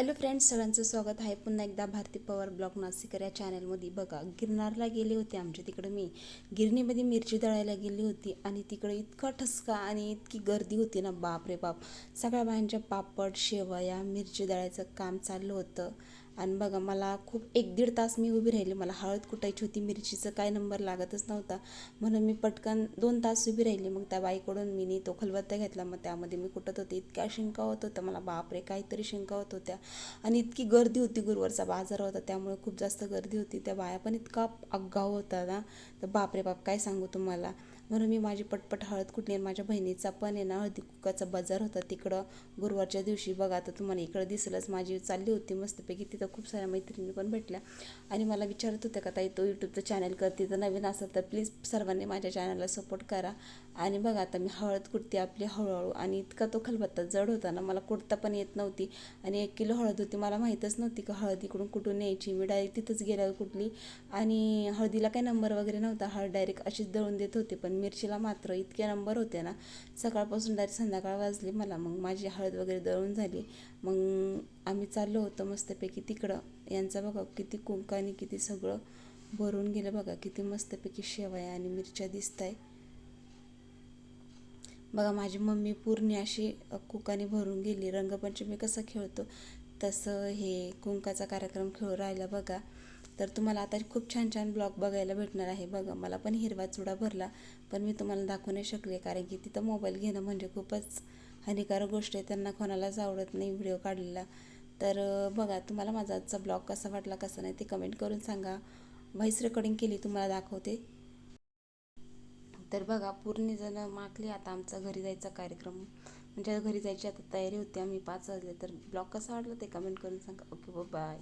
Hello friends सगळ्यांचं स्वागत आहे. पुन्हा एकदा भारती पवार ब्लॉग नासिकर या चॅनलमध्ये. बघा गिरनारला गेले होते आमच्या तिकडं मी. गिरणीमध्ये मिरची दळायला गेली होती आणि तिकडे इतका ठसका आणि इतकी गर्दी होती ना बाप रे बाप. सगळ्या बायांच्या पापड शेवया मिरची दळायचं काम चाललं होतं. आणि बघा मला खूप एक दीड तास मी उभी राहिली. मला हळद कुटायची होती मिरचीचं काय नंबर लागतच नव्हता. म्हणून मी पटकन दोन तास उभी राहिली. मग त्या बाईकडून मी तो खलबत्ता घेतला. मग त्यामध्ये मी कुटत होते. इतक्या शिंका होत होत्या. मला बापरे काहीतरी शिंका होत होत्या. आणि इतकी गर्दी होती गुरुवारचा बाजार होता त्यामुळे खूप जास्त गर्दी होती. त्या बाया पण इतका आगाव होता ना. तर बापरे बाप काय सांगू तुम्हाला? म्हणून मी माझी पटपट हळद कुठली आणि माझ्या बहिणीचा पण आहे ना हळदी कुकाचा बाजार होता तिकडं. गुरुवारच्या दिवशी बघा आता तुम्हाला इकडं दिसलंच माझी चालली होती मस्तपैकी तिथं खूप साऱ्या मैत्रिणी पण भेटल्या. आणि मला विचारत होत्या का ताई तो यूट्यूबचं चॅनल करते तर नवीन असेल तर प्लीज सर्वांनी माझ्या चॅनलला सपोर्ट करा. आणि बघा आता मी हळद कुटते आपली हळूहळू आणि इतका तो खलबत्ता जड होता ना मला कुडता पण येत नव्हती. आणि एक किलो हळद होती मला माहीतच नव्हती का हळद इकडून कुठून यायची मी डायरेक्ट तिथंच गेल्यावर कुठली. आणि हळदीला काही नंबर वगैरे नव्हता हळद डायरेक्ट अशीच दळून देत होते पण मिरचीला मात्र इतके नंबर होते ना सकाळपासून डायरेक्ट संध्याकाळ वाजली मला. मग माझी हळद वगैरे दळून झाली. मग आम्ही चाललो होतो मस्तपैकी तिकडं. यांचा बघा किती कुंकाने किती सगळं भरून गेलं बघा. किती मस्तपैकी शेवया आणि मिरच्या दिसत आहे बघा माझी मम्मी पूर्ण अशी कुकाने भरून गेली. रंगपंचमी कसं खेळतो तसं हे कुंकाचा कार्यक्रम खेळू राहिला बघा. तर तुम्हाला आता खूप छान छान ब्लॉग बघायला भेटणार आहे. बघा मला पण हिरवा चुडा भरला पण मी तुम्हाला दाखवू नाही शकले कारण की तिथं मोबाईल घेणं म्हणजे खूपच हानिकारक गोष्ट आहे. त्यांना कोणालाच आवडत नाही व्हिडिओ काढलेला. तर बघा तुम्हाला माझा आजचा ब्लॉग कसा वाटला कसा नाही ते कमेंट करून सांगा. व्हॉईस रेकॉर्डिंग केली तुम्हाला दाखवते. तर बघा पूर्ण जण मागले आता आमचा घरी जायचा कार्यक्रम. म्हणजे घरी जायची आता तयारी होती आम्ही पाच वाजले. तर ब्लॉग कसा वाटला ते कमेंट करून सांगा. Okay bye